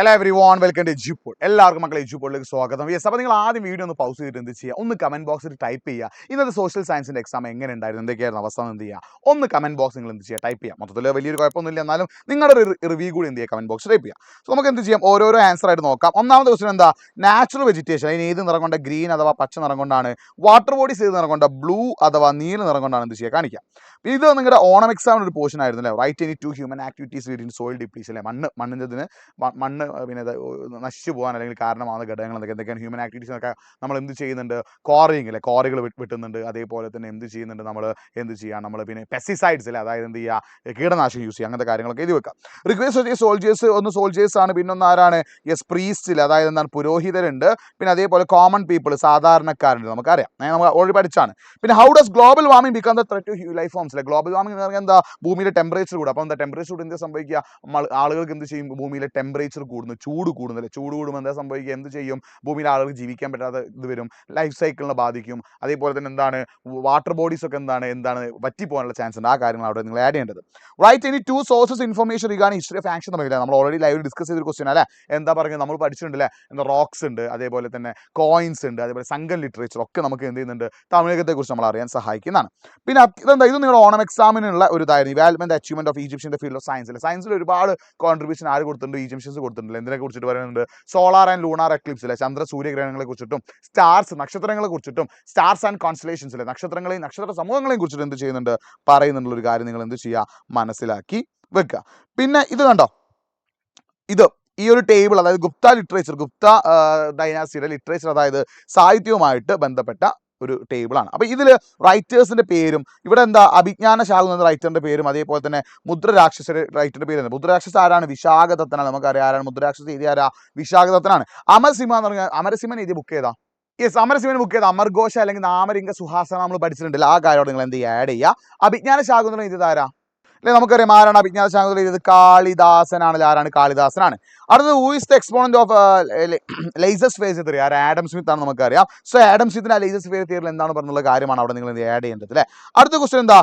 Hello everyone welcome to ജിപ്പോൾ എല്ലാവർക്കും മക്കളെ ജിപ്പോളിലേക്ക് സ്വാഗതം. യെസ് അപ്പോൾ നിങ്ങൾ ആദ്യം വീഡിയോ ഒന്ന് പൗസ് ചെയ്തിട്ട് എന്ത് ചെയ്യുക? ഒന്ന് കമന്റ് ബോക്സിൽ ടൈപ്പ് ചെയ്യുക. ഇന്നത്തെ സോഷ്യൽ സയൻസിന്റെ എക്സാം എങ്ങനെ ഉണ്ടായിരുന്നു? എന്തൊക്കെയായിരുന്നു അവസ്ഥ എന്ത് ചെയ്യുക? ഒന്ന് കമന്റ് ബോക്സ് നിങ്ങൾ എന്ത് ചെയ്യുക? ടൈപ്പ് ചെയ്യുക. മൊത്തത്തിൽ വലിയൊരു കുഴപ്പമൊന്നുമില്ല. എന്നാലും നിങ്ങളുടെ റിവ്യൂ കൂടി എന്ത് ചെയ്യുക? കമന്റ് ബോക്സ് ടൈപ്പ് ചെയ്യുക. സോ നമുക്ക് എന്ത് ചെയ്യാം? ഓരോരോ ആൻസർ ആയിട്ട് നോക്കാം. ഒന്നാമത്തെ ക്വസ്റ്റൻ എന്താ? നാച്ചുറൽ വെജിറ്റേഷൻ അതിന് ഏത് നിറം കൊണ്ട്? ഗ്രീൻ അഥവാ പച്ച നിറം കൊണ്ടാണ്. വാട്ടർ ബോഡീസ് ഏത് നിറം കൊണ്ട്? ബ്ലൂ അഥവാ നീല നിറം കൊണ്ടാണ് എന്ത് ചെയ്യുക? കാണിക്കുക പിന്നെ ഇത് നിങ്ങളുടെ ഓണം എക്സാമിന്റെ ഒരു പോർഷൻ ആയിരുന്നു അല്ലേ? Right any two human activities leading soil depletes അല്ലേ? മണ്ണ് മണ്ണിന്റെ മണ്ണ് പിന്നെ നശിച്ചു പോകാൻ അല്ലെങ്കിൽ കാരണമാകുന്ന ഘടകങ്ങൾ എന്തൊക്കെ? എന്തൊക്കെയാണ് ഹ്യൂമൻ ആക്ടിവിറ്റീസ് ഒക്കെ നമ്മൾ എന്ത് ചെയ്യുന്നുണ്ട്? കോറിങ് അല്ലേ കോറികൾ വെട്ടുന്നുണ്ട്. അതേപോലെ തന്നെ എന്ത് ചെയ്യുന്നുണ്ട് നമ്മൾ? എന്ത് ചെയ്യുക? നമ്മൾ പിന്നെ പെസ്റ്റിസൈഡ്സ് അല്ലേ അതായത് എന്ത് ചെയ്യുക? കീടനാശിനി യൂസ് ചെയ്യുക. അങ്ങനത്തെ കാര്യങ്ങളൊക്കെ എഴുതി വെക്കാം. റിക്വസ്റ്റ് സോൾജേഴ്സ് ഒന്ന് സോൾജേഴ്സ് ആണ്. പിന്നെ ഒന്ന് ആരാണ് യെസ് പ്രീസ്റ്റിൽ അതായത് എന്താണ്? പുരോഹിതരുണ്ട്. പിന്നെ അതേപോലെ കോമൺ പീപ്പിൾ സാധാരണക്കാരുണ്ട്. നമുക്കറിയാം. നമ്മൾ ഓൾറെഡി പഠിച്ചാണ് പിന്നെ how does global warming become the threat to life forms അല്ലെ ഗ്ലോബൽ വാർമിംഗ് എന്ന് പറഞ്ഞാൽ എന്താ? ഭൂമിയിലെ ടെമ്പറേച്ചർ കൂടും. അപ്പോൾ എന്താ ടെമ്പറേച്ചർ കൂടെ എന്താ സംഭവിക്കുക? ആളുകൾക്ക് എന്ത് ചെയ്യും? ഭൂമിയിലെ ടെമ്പറേച്ചർ കൂടുന്നു ചൂട് കൂടുന്നില്ല? ചൂട് കൂടുമ്പോൾ എന്താ സംഭവിക്കുക? എന്ത് ചെയ്യും? ഭൂമിയിൽ ആളുകൾ ജീവിക്കാൻ പറ്റാതെ ഇത് വരും. ലൈഫ് സൈക്കിളിനെ ബാധിക്കും. അതേപോലെ തന്നെ എന്താണ്? വാട്ടർ ബോഡീസ് ഒക്കെ എന്താണ്? എന്താണ് വറ്റിപ്പോകാനുള്ള ചാൻസ് ഉണ്ട്. ആ കാര്യങ്ങൾ അവിടെ നിങ്ങൾ ആഡ് ചെയ്യേണ്ടത്. റൈറ്റ് ഇനി two sources information regarding history of action തമ്മിൽ നമ്മൾ ഓൾറെഡി ലൈവ് ഡിസ്കസ് ചെയ്തൊരു ക്വസ്റ്റ്യൻ അല്ലേ എന്താ പറയുക? നമ്മൾ പഠിച്ചിട്ടുണ്ടല്ലേ? എന്താ റോക്സ് ഉണ്ട് അതേപോലെ തന്നെ കോയിൻസ് ഉണ്ട് അതേപോലെ സംഘം ലിറ്ററേച്ചർ ഒക്കെ നമുക്ക് എന്ത് ചെയ്യുന്നുണ്ട്? തമിഴകത്തെക്കുറിച്ച് നമ്മൾ അറിയാൻ സഹായിക്കുന്നതാണ്. പിന്നെ ഇതെന്താ? ഇത് നിങ്ങളുടെ ഓണം എക്സാമിനുള്ള ഒരു ഇതായിരുന്നു. ഇവാൽമെന്റ് achievement of Egyptian field of science സയൻസിൽ സയൻസിൽ ഒരുപാട് കോൺട്രിബ്യൂഷൻ ആര് കൊടുത്തിട്ടുണ്ട്? ഈജിപ്ഷ്യൻസ് കൊടുത്തിട്ടുണ്ട്. എന്തിനെ കുറിച്ചിട്ട് പറയുന്നുണ്ട്? സോളാർ ആൻഡ് ലൂണാർ എക്ലിപ്സ് അല്ലെ ചന്ദ്ര സൂര്യഗ്രഹണങ്ങളെ കുറിച്ചിട്ടും സ്റ്റാർസ് നക്ഷത്രങ്ങളെ കുറിച്ചിട്ടും സ്റ്റാർസ് ആൻഡ് കോൺസ്റ്റലേഷൻസ് അല്ലെ നക്ഷത്രങ്ങളെയും നക്ഷത്ര സമൂഹങ്ങളെയും കുറിച്ചിട്ട് എന്ത് ചെയ്യുന്നുണ്ട്? പറയുന്നുള്ള ഒരു കാര്യം നിങ്ങൾ എന്ത് ചെയ്യുക? മനസ്സിലാക്കി വെക്കുക. പിന്നെ ഇത് കണ്ടോ? ഇത് ഈ ഒരു ടേബിൾ അതായത് ഗുപ്ത ലിറ്ററേച്ചർ ഗുപ്ത ഡൈനാസിയുടെ ലിറ്ററേച്ചർ അതായത് സാഹിത്യവുമായിട്ട് ബന്ധപ്പെട്ട ഒരു ടേബിളാണ് അപ്പോൾ ഇതിൽ റൈറ്റേഴ്സിന്റെ പേരും ഇവിടെ എന്താ അഭിജ്ഞാന ശാഖ എന്ന റൈറ്ററിന്റെ പേരും അതേപോലെ തന്നെ മുദ്രരാക്ഷസ റൈറ്ററിന്റെ റൈറ്ററിന്റെ പേര് മുദ്രരാക്ഷസ ആരാണ്? വിശാഖദത്തനാണ്. നമുക്കറിയാം ആരാണ്? മുദ്രരാക്ഷസ എഴുതിയ ആരാ? വിശാഖദത്തനാണ്. അമരസിംഹ എന്ന് പറഞ്ഞാൽ അമരസിംഹൻ എഴുതിയ ബുക്ക് ഏതാ? യെസ് അമരസിംഹൻ ബുക്ക് ചെയ്ത് അമർഘോഷ അല്ലെങ്കിൽ നാമരിംഗ സുഹാസന നമ്മൾ പഠിച്ചിട്ടുണ്ടല്ലോ. ആ കാര്യം നിങ്ങൾ എന്ത് ചെയ്യുക? ആഡ് ചെയ്യുക. അഭിജ്ഞാന ശാകുന്തളം ഇത് ആരാ? അല്ലെ നമുക്കറിയാം ആരാണ് ശാകുന്തളം എഴുതിയത്? കാളിദാസനാണ് ആരാണ്? കാളിദാസനാണ്. അടുത്തത് who is the exponent of laissez faire theory ആര്? ആഡം സ്മിത്ത് ആണ് നമുക്കറിയാം. സോ ആഡം സ്മിത്തിന് ആ ലൈസസ് ഫേസ് തിയറിൽ എന്താണ് പറഞ്ഞുള്ള കാര്യമാണ് അവിടെ നിങ്ങൾ ആഡ് ചെയ്യേണ്ടത് അല്ലേ? അടുത്ത ക്വസ്റ്റൻ എന്താ?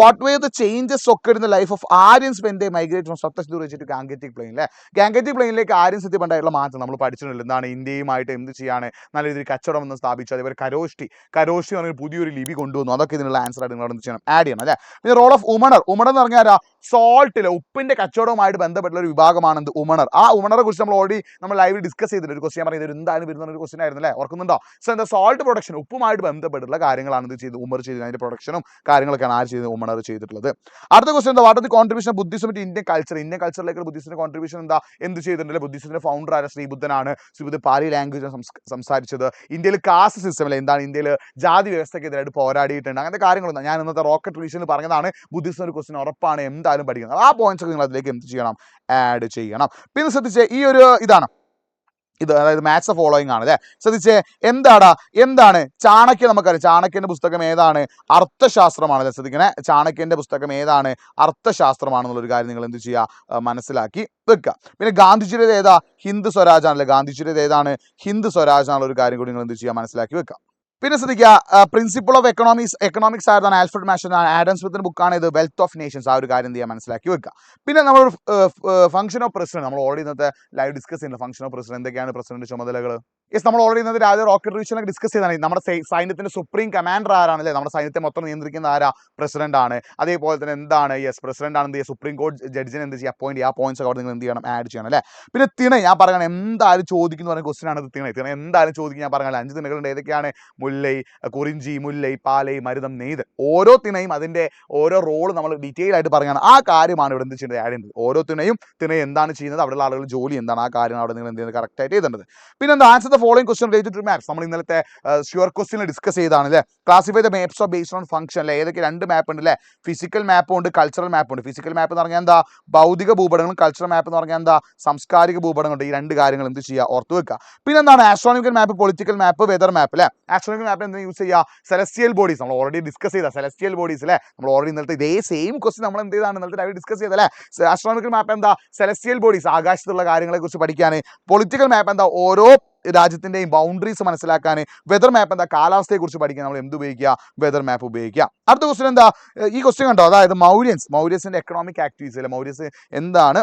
വാട്ട് വേ ദ ചേഞ്ചസ് ഒക്കെ the life of Aryans when they migrate from Saptasindhu വെച്ചിട്ട് ഗാംഗറ്റിക് പ്ലെയിൻ അല്ലേ ഗാംഗറ്റിക് പ്ലെയിനിലേക്ക് ആര്യൻസ് എത്തിപ്പെട്ടായിട്ടുള്ള മാറ്റം നമ്മൾ പഠിച്ചിട്ടുണ്ട്. എന്താണ്? ഇന്ത്യയുമായിട്ട് എന്ത് ചെയ്യാണ്? നല്ല രീതിയിൽ കച്ചവടം എന്ന് സ്ഥാപിച്ചു. അതേപോലെ കരോഷ്ടി. കരോഷ്ടി എന്ന് പുതിയൊരു ലിപി കൊണ്ടുവന്നു. അതൊക്കെ ഇതിനുള്ള ആൻസർ ആയിട്ട് നിങ്ങൾ എന്ത് ചെയ്യണം? ആഡ് ചെയ്യണം അല്ലേ? പിന്നെ റോൾ ഓഫ് ഉമണർ ഉമണർ എന്ന് പറഞ്ഞാൽ സോൾട്ടിലെ ഉപ്പിന്റെ കച്ചവടവുമായിട്ട് ബന്ധപ്പെട്ടുള്ള ഒരു വിഭാഗമാണ് എന്ത്? ഉമണർ. ആ ഉമണറെ കുറിച്ച് നമ്മൾ ഓൾറെഡി നമ്മൾ ലൈവിൽ ഡിസ്കസ് ചെയ്തിട്ടുണ്ട് ഒരു ക്വസ്റ്റ്യൻ പറയുന്നത് എന്തായാലും വരുന്ന ഒരു ക്വസ്റ്റ്യൻ ആയിരുന്നു അല്ലേ ഓർക്കുന്നുണ്ടോ? സോ എന്താ സോൾട്ട് പ്രൊഡക്ഷൻ ഉപ്പുമായിട്ട് ബന്ധപ്പെട്ടുള്ള കാര്യങ്ങളാണ് ഇത് ചെയ്ത് ഉമർ ചെയ്തത്. അതിന്റെ പ്രൊഡക്ഷനും കാര്യങ്ങളൊക്കെയാണ് ആര് ചെയ്ത് ഉമണർ ചെയ്തിട്ടുള്ളത്. അടുത്ത ക്വസ്റ്റ്യൻ എന്താ? What the contribution Buddhism to Indian culture Indian കൾച്ചറിലേക്ക് ബുദ്ധിസ്റ്റിന്റെ കോൺട്രിബ്യൂഷൻ എന്താ? എന്ത് ചെയ്തിട്ടുണ്ട് ബുദ്ധിസ്റ്റിന്റെ ഫൗണ്ടർ ആയ ശ്രീബുദ്ധനാണ് ശ്രീബുദ്ധ പാലി ലാംഗ്വേജ് സംസാരിച്ചത്. ഇന്ത്യയിൽ കാസ്റ്റ് സിസ്റ്റം അല്ലെ എന്താണ്? ഇന്ത്യയിൽ ജാതി വ്യവസ്ഥക്കെതിരായിട്ട് പോരാടിയിട്ടുണ്ട്. അങ്ങനത്തെ കാര്യങ്ങളൊന്നും ഞാൻ ഇന്നത്തെ റോക്കറ്റ് റിലീഷനിൽ പറഞ്ഞതാണ്. ബുദ്ധിസം ഒരു ക്വസ്റ്റ്യൻ ഉറപ്പാണ്. എന്തായാലും പഠിക്കുന്നത്. ആ പോയിന്റ്സ് ഒക്കെ നിങ്ങൾ അതിലേക്ക് എന്ത് ചെയ്യണം? ആഡ് ചെയ്യണം. പിന്നെ ശ്രദ്ധിച്ചേ ഈ ഒരു ഇതാണ്. ഇത് അതായത് മാത്സ് ഫോളോയിങ് ആണ് അല്ലേ? ശ്രദ്ധിച്ചേ എന്താടാ? എന്താണ്? ചാണക്യ നമുക്കറിയാം. ചാണക്യന്റെ പുസ്തകം ഏതാണ്? അർത്ഥശാസ്ത്രമാണ് അല്ലേ? ശ്രദ്ധിക്കണേ. ചാണക്യന്റെ പുസ്തകം ഏതാണ്? അർത്ഥശാസ്ത്രമാണെന്നുള്ളൊരു കാര്യം നിങ്ങൾ എന്ത് ചെയ്യുക? മനസ്സിലാക്കി വെക്കുക. പിന്നെ ഗാന്ധിജിയുടെ ഏതാ? ഹിന്ദു സ്വരാജ് ആണല്ലേ ഗാന്ധിജിയുടെ ഏതാണ്? ഹിന്ദു സ്വരാജ് എന്നുള്ള ഒരു കാര്യം കൂടി നിങ്ങൾ എന്ത് ചെയ്യുക? മനസ്സിലാക്കി വെക്കുക. പിന്നെ ശ്രദ്ധിക്കുക പ്രിൻസിപ്പിൾ ഓഫ് എക്കണോമിക്സ് എക്കണോമിക്സ് ആയിരുന്ന ആൽഫ്രഡ് മാഷൻ ആഡം സ്മിത്തിന്റെ ബുക്കാണ് ഇത് വെൽത്ത് ഓഫ് നേഷൻസ് ആ ഒരു കാര്യം ചെയ്യാൻ മനസ്സിലാക്കി വെക്കുക. പിന്നെ നമ്മൾ ഫംഗ്ഷൻ ഓഫ് പ്രസിഡന്റ് നമ്മൾ ഓൾറെഡി ഇന്നത്തെ ലൈവ് ഡിസ്കസ് ചെയ്യുന്നത് ഫംഗ്ഷൻ ഓഫ് പ്രസിഡന്റ് എന്തൊക്കെയാണ്? പ്രസിഡന്റ് ചുമതലകൾ യെസ് നമ്മൾ ഓൾറെഡി ഇന്നത്തെ രാജ്യ റോക്കറ്റ് റിവിഷനൊക്കെ ഡിസ്കസ് ചെയ്താണ്. നമ്മുടെ സൈന്യത്തിന്റെ സുപ്രീം കമാൻഡർ ആരാണ് അല്ലേ നമ്മുടെ സൈന്യത്തെ മൊത്തം നിയന്ത്രിക്കുന്ന ആരാ? പ്രസിഡന്റ് ആണ്. അതേപോലെ തന്നെ എന്താണ്? യെസ് പ്രസിഡന്റ് ആണ് എന്ത് ചെയ്യുക? സുപ്രീം കോർട്ട് ജഡ്ജിനെ എന്ത് ചെയ്യുക? അപ്പോയിന്റ് ആ പോയിന്റ്സ് ഒക്കെ നിങ്ങൾ എന്ത് ചെയ്യണം? ആഡ് ചെയ്യണം അല്ലേ? പിന്നെ തിണ ഞാൻ പറയണം എന്തായാലും ചോദിക്കുന്ന പറയുന്ന ക്വസ്റ്റൻ ആണ് തിണ. തിണ എന്തായാലും ചോദിക്കും ഞാൻ പറഞ്ഞാൽ അഞ്ച് തിണകളുണ്ട്. ഏതൊക്കെയാണ്? മുല്ലൈ കുറിഞ്ചി മുല്ലൈ പാലൈ മരുതം നെയ്ത് ഓരോ തിണയും അതിന്റെ ഓരോ റോൾ നമ്മൾ ഡീറ്റെയിൽ ആയിട്ട് പറയുകയാണ്. ആ കാര്യമാണ് ഇവിടെ എന്ത് ചെയ്യുന്നത്? ആഡ് ചെയ്യുന്നത്. ഓരോ തിണയും തിണ എന്താണ് ചെയ്യുന്നത്? അവിടെയുള്ള ആളുകൾ ജോലി എന്താണ്? ആ കാര്യം അവിടെ നിങ്ങൾ എന്ത് ചെയ്യുന്നത്? കറക്റ്റ് ആയിട്ട് ചെയ്തേണ്ടത് പിന്നെ എന്താ? Answer the following question related to maps നമ്മൾ ഇന്നലത്തെ ഷുവർ ക്വസ്റ്റിനെ ഡിസ്കസ് ചെയ്താണ് അല്ലേ classify the maps of based on function അല്ലേ ഏതൊക്കെ രണ്ട് മാപ്പ് ഉണ്ട് അല്ലേ ഫിസിക്കൽ മാപ്പ് ഉണ്ട് കൾച്ചറൽ മാപ്പ് ഉണ്ട്. ഫിസിക്കൽ മാപ്പ് എന്ന് പറഞ്ഞാൽ എന്താ? ഭൗതിക ഭൂപടങ്ങളും കൾച്ചറൽ മാപ്പ് എന്ന് പറഞ്ഞാൽ എന്താ? സാംസ്കാരിക ഭൂപടങ്ങളുണ്ട്. ഈ രണ്ട് കാര്യങ്ങൾ എന്ത് ചെയ്യുക? ഓർത്ത് വെക്കുക. പിന്നെ എന്താണ്? ആസ്ട്രോണിക്കൽ മാപ്പ് പൊളിറ്റിക്കൽ മാപ്പ് വെതർ മാപ്പ് അല്ലേ ആസ്ട്രോണമിക്കൽ മാപ്പ് എന്താ യൂസ് ചെയ്യുക സെലസ്റ്റിയൽ ബോഡീസ് നമ്മൾ ഓൾറെഡി ഡിസ്കസ് ചെയ്ത സെലസ്റ്റിയൽ ബോഡീസ് അല്ലേ നമ്മൾ ഓൾറെഡി ഇന്നലത്തെ ഇതേ സെയിം ക്വസ്റ്റ്യൻ നമ്മൾ എന്ത് ചെയ്താണ് ഇന്നലത്തെ ലൈവ് ഡിസ്കസ് ചെയ്തല്ലേ ആസ്ട്രോണമിക്കൽ മാപ്പ് എന്താ? സെലസ്റ്റിയൽ ബോഡീസ് ആകാശത്തുള്ള കാര്യങ്ങളെ കുറിച്ച് പഠിക്കാൻ. പൊളിറ്റിക്കൽ മാപ്പ് എന്താ? ഓരോ രാജ്യത്തിന്റെയും ബൗണ്ടറീസ് മനസ്സിലാക്കാൻ. വെതർ മാപ്പ് എന്താ? കാലാവസ്ഥയെ കുറിച്ച് പഠിക്കാൻ നമ്മൾ എന്ത് ഉപയോഗിക്കുക? വെതർ മാപ്പ് ഉപയോഗിക്കുക. അടുത്ത ക്വസ്റ്റ്യൻ എന്താ? ഈ ക്വസ്റ്റ്യൻ കണ്ടോ? അതായത് മൗര്യൻസ്. മൗര്യസിന്റെ എക്കണോമിക് ആക്ടിവിറ്റീസ് അല്ലെ മൗര്യസ് എന്താണ്?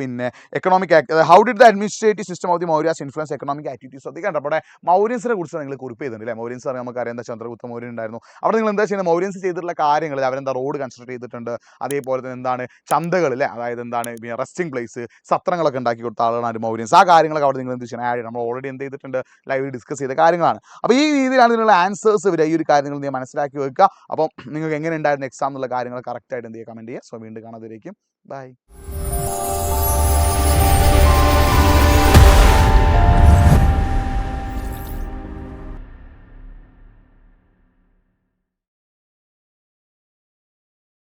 പിന്നെ economic how did the administrative system of the Mauryas influence economic activities ശ്രദ്ധിക്കേണ്ട അവിടെ മൗര്യൻസിനെ കുറിച്ച് നിങ്ങൾ കുറിപ്പ് ചെയ്തിട്ടുണ്ട് അല്ലേ? മൗര്യൻസ് അറിയാം നമുക്കറിയാം എന്താ ചന്ദ്രഗുപ്ത മൗര്യൻ ഉണ്ടായിരുന്നു. അവിടെ നിങ്ങൾ എന്താ ചെയ്യുന്നത്? മൗര്യൻസ് ചെയ്തിട്ടുള്ള കാര്യങ്ങൾ അവരെന്താ റോഡ് കൺസ്ട്രക്ട് ചെയ്തിട്ടുണ്ട്. അതേപോലെ തന്നെ എന്താണ് ചന്തകൾ അല്ലേ? അതായത് എന്താണ് പിന്നെ റെസ്റ്റിംഗ് പ്ലേസ് സത്രങ്ങളൊക്കെ ഉണ്ടാക്കി കൊടുത്ത ആളുകളാണ് മൗര്യൻസ്. ആ കാര്യങ്ങളൊക്കെ അവിടെ നിങ്ങൾ എന്ത് ചെയ്യണം? ആഡ് നമ്മൾ ഓൾറെഡി എന്ത് ചെയ്തിട്ടുണ്ട്? ലൈവ് ഡിസ്കസ് ചെയ്ത കാര്യങ്ങളാണ്. അപ്പോൾ ഈ രീതിയിലാണ് നിങ്ങളുടെ ആൻസേഴ്സ് വരിക. ഈ ഒരു കാര്യങ്ങൾ നിങ്ങൾ മനസ്സിലാക്കി വെക്കുക. അപ്പം നിങ്ങൾക്ക് എങ്ങനെ ഉണ്ടായിരുന്നു എക്സാം എന്നുള്ള കാര്യങ്ങൾ കറക്റ്റായിട്ട് എന്ത് ചെയ്യുക? കമന്റ് ചെയ്യുക. സോ വീണ്ടും കാണാതിരിക്കും ബൈ